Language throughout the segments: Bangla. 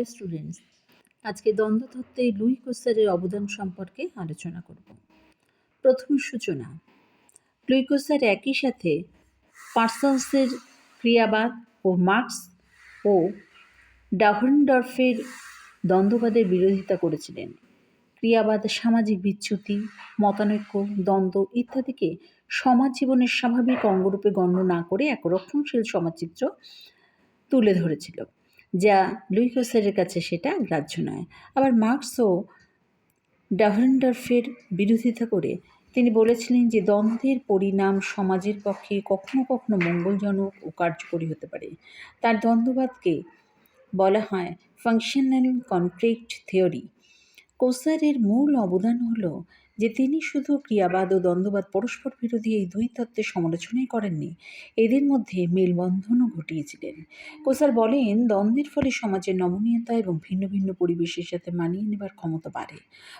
হ্যালো স্টুডেন্টস, আজকে দ্বন্দ্বতত্ত্বে লুই কোসারের অবদান সম্পর্কে আলোচনা করব। প্রথম সূচনা, লুই কোসার একই সাথে পার্সালসের ক্রিয়াবাদ ও মার্কস ও ডাভেনডর্ফের দ্বন্দ্ববাদের বিরোধিতা করেছিলেন। ক্রিয়াবাদ, সামাজিক বিচ্যুতি, মতানৈক্য, দ্বন্দ্ব ইত্যাদিকে সমাজ জীবনের স্বাভাবিক অঙ্গরূপে গণ্য না করে এক রক্ষণশীল সমাজচিত্র তুলে ধরেছিল। যা লুই কোসারের কাছে সেটা গ্রাহ্য নয়। আবার মার্কস ও বিরোধিতা করে। তিনি বলেছিলেন যে, দ্বন্দ্বের পরিণাম সমাজের পক্ষে কখনো কখনো মঙ্গলজনক ও কার্যকরী হতে পারে। তার দ্বন্দ্ববাদকে বলা হয় ফাংশনাল কনফ্লিক্ট থিওরি। কোসারের মূল অবদান হলো যে তিনি শুধু ক্রিয়াবাদ ও দ্বন্দ্ববাদ পরস্পর বিরোধী এই দুই তত্ত্বের সমালোচনাই করেননি, এদের মধ্যে মেলবন্ধনও ঘটিয়েছিলেন। কোসার বলেন, দ্বন্দ্বের ফলে সমাজের নমনীয়তা এবং ভিন্ন ভিন্ন পরিবেশের সাথে মানিয়ে নেবার ক্ষমতা বাড়ে,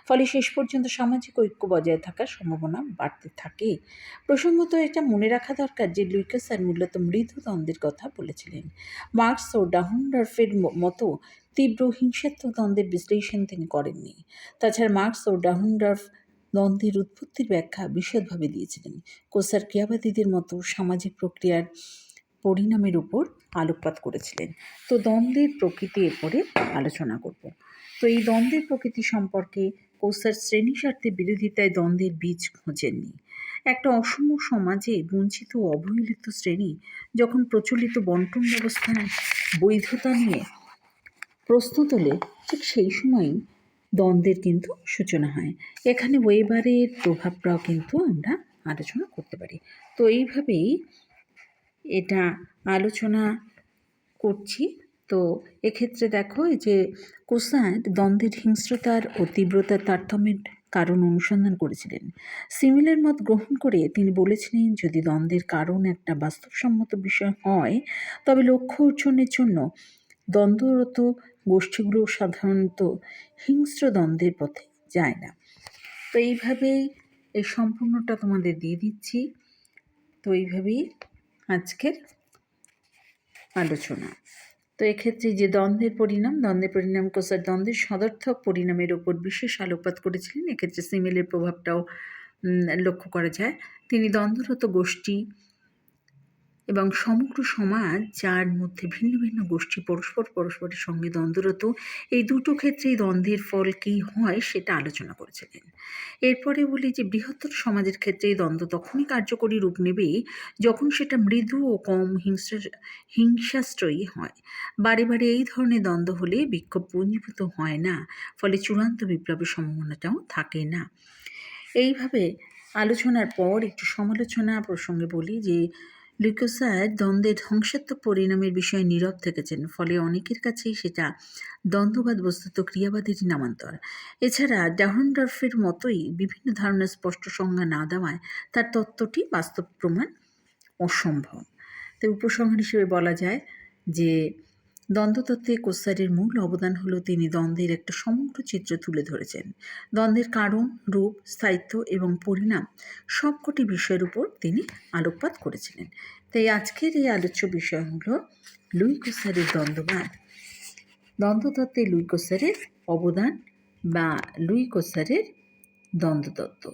ফলে শেষ পর্যন্ত সামাজিক ঐক্য বজায় থাকার সম্ভাবনা বাড়তে থাকে। প্রসঙ্গত, এটা মনে রাখা দরকার যে লুইকাসার মূলত মৃদু দ্বন্দ্বের কথা বলেছিলেন। মার্কস ও ডাহুন্ডার্ফের মতো তীব্র হিংসাত্মক দ্বন্দ্বের বিশ্লেষণ তিনি করেননি। তাছাড়া মার্কস ও ডাহুন্ডার্ফ দ্বন্দ্বের উৎপত্তির ব্যাখ্যা বিশদভাবে দিয়েছিলেন। কোসার ক্রিয়াবাদীদের মতো সামাজিক প্রক্রিয়ার পরিণামের উপর আলোকপাত করেছিলেন। তো দ্বন্দ্বের প্রকৃতি এরপরে আলোচনা করব। তো এই দ্বন্দ্বের প্রকৃতি সম্পর্কে কোসার শ্রেণি স্বার্থে বিরোধিতায় দ্বন্দ্বের বীজ খোঁজেননি। একটা অসম সমাজে বঞ্চিত ও অবহেলিত শ্রেণি যখন প্রচলিত বন্টন ব্যবস্থার বৈধতা নিয়ে প্রশ্ন তোলে, ঠিক সেই সময়ই দ্বন্দ্বের কিন্তু সূচনা হয়। এখানে ওয়েবারের প্রভাবটাও কিন্তু আমরা আলোচনা করতে পারি। তো এইভাবেই এটা আলোচনা করছি। তো এক্ষেত্রে দেখো যে কোসার দ্বন্দ্বের হিংস্রতার ও তীব্রতার তারতম্যের কারণ অনুসন্ধান করেছিলেন। সিমিলের মত গ্রহণ করে তিনি বলেছিলেন, যদি দ্বন্দ্বের কারণ একটা বাস্তবসম্মত বিষয় হয়, তবে লক্ষ্য অর্জনের জন্য দ্বন্দ্বরত গোষ্ঠীগুলো সাধারণত হিংস্র দ্বন্দ্বের পথে যায় না। তো এইভাবেই এই সম্পূর্ণটা তোমাদের দিয়ে দিচ্ছি। তো এইভাবেই আজকের আলোচনা। তো এক্ষেত্রে যে দ্বন্দ্বের পরিণাম দ্বন্দ্বের পরিণাম কোসার দ্বন্দ্বের সদর্থক পরিণামের ওপর বিশেষ আলোকপাত করেছিলেন। এক্ষেত্রে সিমেলের প্রভাবটাও লক্ষ্য করা যায়। তিনি দ্বন্দ্বরত গোষ্ঠী এবং সমগ্র সমাজ, যার মধ্যে ভিন্ন ভিন্ন গোষ্ঠী পরস্পর পরস্পরের সঙ্গে দ্বন্দ্বরত, এই দুটো ক্ষেত্রেই দ্বন্দ্বের ফল কী হয় সেটা আলোচনা করেছিলেন। এরপরে বলি যে বৃহত্তর সমাজের ক্ষেত্রে এই দ্বন্দ্ব তখনই কার্যকরী রূপ নেবে যখন সেটা মৃদু ও কম হিংসা হিংসাশ্রয়ী হয়। বারে বারে এই ধরনের দ্বন্দ্ব হলে বিক্ষোভ পুঞ্জীভূত হয় না, ফলে চূড়ান্ত বিপ্লবের সম্ভাবনাটাও থাকে না। এইভাবে আলোচনার পর একটু সমালোচনা প্রসঙ্গে বলি যে লিউকোসাইড দ্বন্দ্বের ধ্বংসাত্মক পরিণামের বিষয়ে নীরব থেকেছেন, ফলে অনেকের কাছেই সেটা দ্বন্দ্ববাদ বস্তুত ক্রিয়াবাদেরই নামান্তর। এছাড়া ডাহনডর্ফের মতোই বিভিন্ন ধরনের স্পষ্ট সংজ্ঞা না দেওয়ায় তার তত্ত্বটি বাস্তব প্রমাণ অসম্ভব। তাই উপসংহার হিসেবে বলা যায় যে দ্বন্দ্বতত্ত্বে কোসারের মূল অবদান হলো তিনি দ্বন্দ্বের একটা সমগ্র চিত্র তুলে ধরেছেন। দ্বন্দ্বের কারণ, রূপ, স্থায়িত্ব এবং পরিণাম সবকটি বিষয়ের উপর তিনি আলোকপাত করেছিলেন। তাই আজকের এই আলোচ্য বিষয় হলো লুই কোসারের দ্বন্দ্ববাদ। দ্বন্দ্বতত্ত্বে লুই কোসারের অবদান বা লুই কোসারের দ্বন্দ্বতত্ত্ব।